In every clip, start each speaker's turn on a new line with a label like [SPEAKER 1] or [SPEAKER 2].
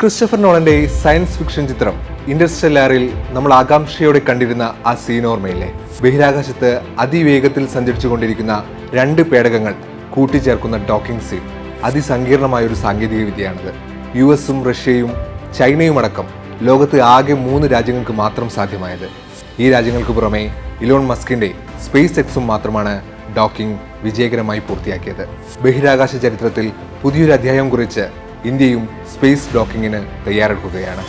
[SPEAKER 1] Christopher നോളന്റെ science fiction ചിത്രം ഇന്റർസ്റ്റെല്ലാറിൽ നമ്മൾ ആകാംക്ഷയോടെ കണ്ടിരുന്ന ആ സീൻ ഓർമ്മയില്ലേ? ബഹിരാകാശത്ത് അതിവേഗത്തിൽ സഞ്ചരിച്ചുകൊണ്ടിരിക്കുന്ന രണ്ട് പേടകങ്ങൾ കൂട്ടിച്ചേർക്കുന്ന ഡോക്കിംഗ് സീൻ അതിസങ്കീർണമായ ഒരു സാങ്കേതിക വിദ്യയാണിത്. യു എസും റഷ്യയും ചൈനയും അടക്കം ലോകത്ത് ആകെ മൂന്ന് രാജ്യങ്ങൾക്ക് മാത്രം സാധ്യമായത്. ഈ രാജ്യങ്ങൾക്ക് പുറമെ ഇലോൺ മസ്കിന്റെ സ്പേസ് എക്സും മാത്രമാണ് ഡോക്കിംഗ് വിജയകരമായി പൂർത്തിയാക്കിയത്. ബഹിരാകാശ ചരിത്രത്തിൽ പുതിയൊരു അധ്യായം കുറിച്ച് ഇന്ത്യയും സ്പേസ് ഡോക്കിങ്ങിന് തയ്യാറെടുക്കുകയാണ്.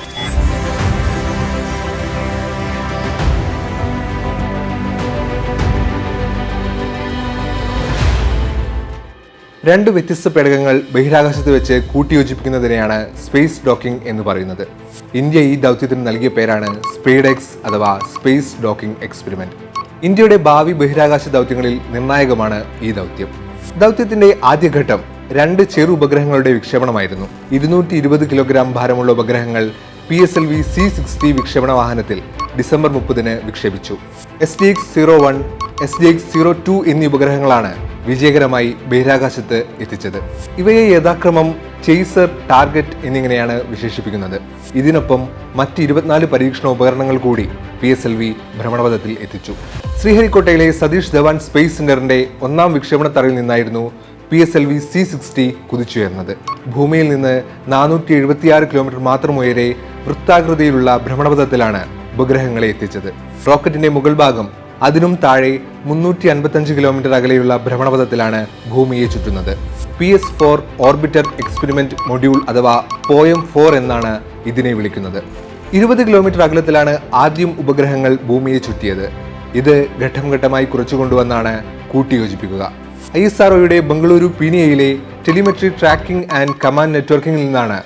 [SPEAKER 1] രണ്ട് വ്യത്യസ്ത പേടകങ്ങൾ ബഹിരാകാശത്ത് വെച്ച് കൂട്ടിയോജിപ്പിക്കുന്നതിനെയാണ് സ്പേസ് ഡോക്കിംഗ് എന്ന് പറയുന്നത്. ഇന്ത്യ ഈ ദൗത്യത്തിന് നൽകിയ പേരാണ് സ്പേഡെക്സ് അഥവാ സ്പേസ് ഡോക്കിംഗ് എക്സ്പെരിമെന്റ് ഇന്ത്യയുടെ ഭാവി ബഹിരാകാശ ദൗത്യങ്ങളിൽ നിർണായകമാണ് ഈ ദൗത്യം. ദൗത്യത്തിന്റെ ആദ്യഘട്ടം രണ്ട് ചെറു ഉപഗ്രഹങ്ങളുടെ വിക്ഷേപണമായിരുന്നു. ഇരുന്നൂറ്റി ഇരുപത് കിലോഗ്രാം ഭാരമുള്ള ഉപഗ്രഹങ്ങൾ P S L V C sixty വിക്ഷേപണ വാഹനത്തിൽ ഡിസംബർ മുപ്പതിന് വിക്ഷേപിച്ചു. S D X zero one S D X zero two എന്നീ ഉപഗ്രഹങ്ങളാണ് വിജയകരമായി ബഹിരാകാശത്ത് എത്തിച്ചത്. ഇവയെ യഥാക്രമം ചെയ്സർ ടാർഗറ്റ് എന്നിങ്ങനെയാണ് വിശേഷിപ്പിക്കുന്നത്. ഇതിനൊപ്പം മറ്റ് ഇരുപത്തിനാല് പരീക്ഷണ ഉപകരണങ്ങൾ കൂടി പി എസ് എൽ വി ഭ്രമണപഥത്തിൽ എത്തിച്ചു. ശ്രീഹരിക്കോട്ടയിലെ സതീഷ് ധവാൻ സ്പേസ് സെന്ററിന്റെ ഒന്നാം വിക്ഷേപണ തറയിൽ നിന്നായിരുന്നു P S L V C sixty കുതിച്ചുയർന്നത്. ഭൂമിയിൽ നിന്ന് നാനൂറ്റി എഴുപത്തിയാറ് കിലോമീറ്റർ മാത്രം ഉയരെ വൃത്താകൃതിയിലുള്ള ഭ്രമണപഥത്തിലാണ് ഉപഗ്രഹങ്ങളെ എത്തിച്ചത്. റോക്കറ്റിന്റെ മുകൾ ഭാഗം അതിനും താഴെ മുന്നൂറ്റി അൻപത്തഞ്ച് കിലോമീറ്റർ അകലെയുള്ള ഭ്രമണപഥത്തിലാണ് ഭൂമിയെ ചുറ്റുന്നത്. P S four orbiter experiment module അഥവാ പോയം ഫോർ എന്നാണ് ഇതിനെ വിളിക്കുന്നത്. ഇരുപത് കിലോമീറ്റർ അകലത്തിലാണ് ആദ്യം ഉപഗ്രഹങ്ങൾ ഭൂമിയെ ചുറ്റിയത്. ഇത് ഘട്ടം ഘട്ടമായി കുറച്ചു കൊണ്ടുവന്നാണ് കൂട്ടിയോജിപ്പിക്കുക. ഐ എസ് ആർഒയുടെ ബംഗളൂരു പീനിയയിലെ ടെലിമെട്രി ട്രാക്കിംഗ് ആൻഡ് കമാൻഡ് നെറ്റ്വർക്കിംഗിൽ നിന്നാണ്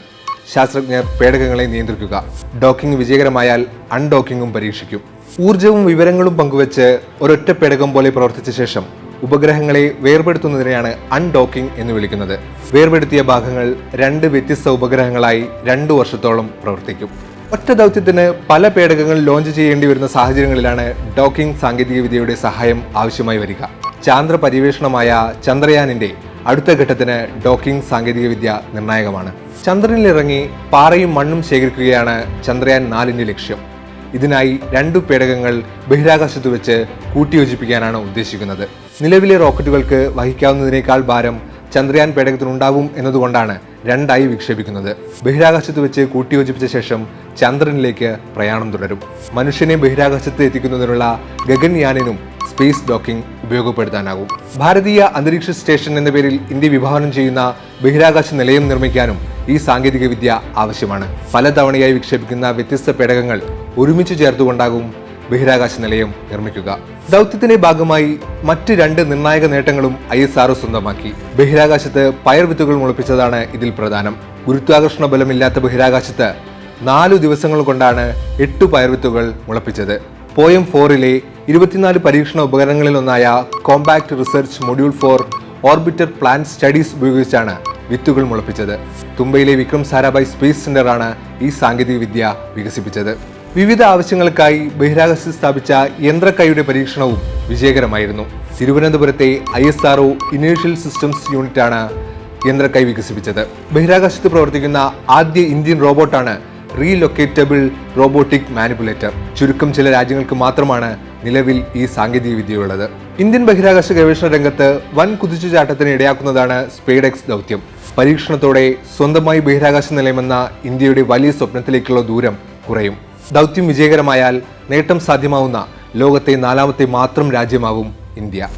[SPEAKER 1] ശാസ്ത്രജ്ഞർ പേടകങ്ങളെ നിയന്ത്രിക്കുക. ഡോക്കിംഗ് വിജയകരമായാൽ അൺഡോക്കിംഗും പരീക്ഷിക്കും. ഊർജവും വിവരങ്ങളും പങ്കുവച്ച് ഒരൊറ്റ പേടകം പോലെ പ്രവർത്തിച്ച ശേഷം ഉപഗ്രഹങ്ങളെ വേർപെടുത്തുന്നതിനെയാണ് അൺഡോക്കിംഗ് എന്ന് വിളിക്കുന്നത്. വേർപെടുത്തിയ ഭാഗങ്ങൾ രണ്ട് വ്യത്യസ്ത ഉപഗ്രഹങ്ങളായി രണ്ടു വർഷത്തോളം പ്രവർത്തിക്കും. ഒറ്റ ദൗത്യത്തിന് പല പേടകങ്ങൾ ലോഞ്ച് ചെയ്യേണ്ടി വരുന്ന സാഹചര്യങ്ങളിലാണ് ഡോക്കിംഗ് സാങ്കേതികവിദ്യയുടെ സഹായം ആവശ്യമായി വരിക. ചാന്ദ്ര പര്യവേഷണമായ ചന്ദ്രയാനിന്റെ അടുത്ത ഘട്ടത്തിന് ഡോക്കിംഗ് സാങ്കേതികവിദ്യ നിർണായകമാണ്. ചന്ദ്രനിലിറങ്ങി പാറയും മണ്ണും ശേഖരിക്കുകയാണ് ചന്ദ്രയാൻ നാലിന്റെ ലക്ഷ്യം. ഇതിനായി രണ്ടു പേടകങ്ങൾ ബഹിരാകാശത്ത് വെച്ച് കൂട്ടിയോജിപ്പിക്കാനാണ് ഉദ്ദേശിക്കുന്നത്. നിലവിലെ റോക്കറ്റുകൾക്ക് വഹിക്കാവുന്നതിനേക്കാൾ ഭാരം ചന്ദ്രയാൻ പേടകത്തിനുണ്ടാവും എന്നതുകൊണ്ടാണ് രണ്ടായി വിക്ഷേപിക്കുന്നത്. ബഹിരാകാശത്ത് വെച്ച് കൂട്ടിയോജിപ്പിച്ച ശേഷം ചന്ദ്രനിലേക്ക് പ്രയാണം തുടരും. മനുഷ്യനെ ബഹിരാകാശത്ത് എത്തിക്കുന്നതിനുള്ള ഗഗൻയാനിനും സ്പേസ് ഡോക്കിംഗ് ഉപയോഗപ്പെടുത്താനാകും. ഭാരതീയ അന്തരീക്ഷ സ്റ്റേഷൻ എന്ന പേരിൽ ഇന്ത്യ വിഭാവനം ചെയ്യുന്ന ബഹിരാകാശ നിലയം നിർമ്മിക്കാനും ഈ സാങ്കേതിക വിദ്യ ആവശ്യമാണ്. പലതവണയായി വിക്ഷേപിക്കുന്ന വ്യത്യസ്ത പേടകങ്ങൾ ഒരുമിച്ച് ചേർത്തുകൊണ്ടാകും ബഹിരാകാശ നിലയം നിർമ്മിക്കുക. ദൗത്യത്തിന്റെ ഭാഗമായി മറ്റ് രണ്ട് നിർണായക നേട്ടങ്ങളും ഐ എസ് ആർ സ്വന്തമാക്കി. ബഹിരാകാശത്ത് പയർ വിത്തുകൾ മുളപ്പിച്ചതാണ് ഇതിൽ പ്രധാനം. ഗുരുത്വാകർഷണ ബലമില്ലാത്ത ബഹിരാകാശത്ത് നാലു ദിവസങ്ങൾ കൊണ്ടാണ് എട്ട് പയർവിത്തുകൾ മുളപ്പിച്ചത്. പോയം ഫോറിലെ ഇരുപത്തിനാല് പരീക്ഷണ ഉപകരണങ്ങളിലൊന്നായ compact research module for orbiter plant studies ഉപയോഗിച്ചാണ് വിത്തുകൾ മുളപ്പിച്ചത്. തുമ്പയിലെ വിക്രം സാരാഭായ് സ്പേസ് സെന്ററാണ് ഈ സാങ്കേതിക വിദ്യ വികസിപ്പിച്ചത്. വിവിധ ആവശ്യങ്ങൾക്കായി ബഹിരാകാശത്ത് സ്ഥാപിച്ച യന്ത്രക്കൈയുടെ പരീക്ഷണവും വിജയകരമായിരുന്നു. തിരുവനന്തപുരത്തെ I S RO inertial systems യൂണിറ്റാണ് യന്ത്രക്കൈ വികസിപ്പിച്ചത്. ബഹിരാകാശത്ത് പ്രവർത്തിക്കുന്ന ആദ്യ ഇന്ത്യൻ റോബോട്ടാണ് റീലൊക്കേറ്റബിൾ റോബോട്ടിക് മാനിപ്പുലേറ്റർ ചുരുക്കം ചില രാജ്യങ്ങൾക്ക് മാത്രമാണ് നിലവിൽ ഈ സാങ്കേതിക വിദ്യയുള്ളത്. ഇന്ത്യൻ ബഹിരാകാശ ഗവേഷണ രംഗത്ത് വൻ കുതിച്ചുചാട്ടത്തിന് ഇടയാക്കുന്നതാണ് സ്പേഡെക്സ് ദൗത്യം. പരീക്ഷണത്തോടെ സ്വന്തമായി ബഹിരാകാശ നിലയമെന്ന ഇന്ത്യയുടെ വലിയ സ്വപ്നത്തിലേക്കുള്ള ദൂരം കുറയും. ദൗത്യം വിജയകരമായാൽ നേട്ടം സാധ്യമാവുന്ന ലോകത്തെ നാലാമത്തെ മാത്രം രാജ്യമാവും ഇന്ത്യ.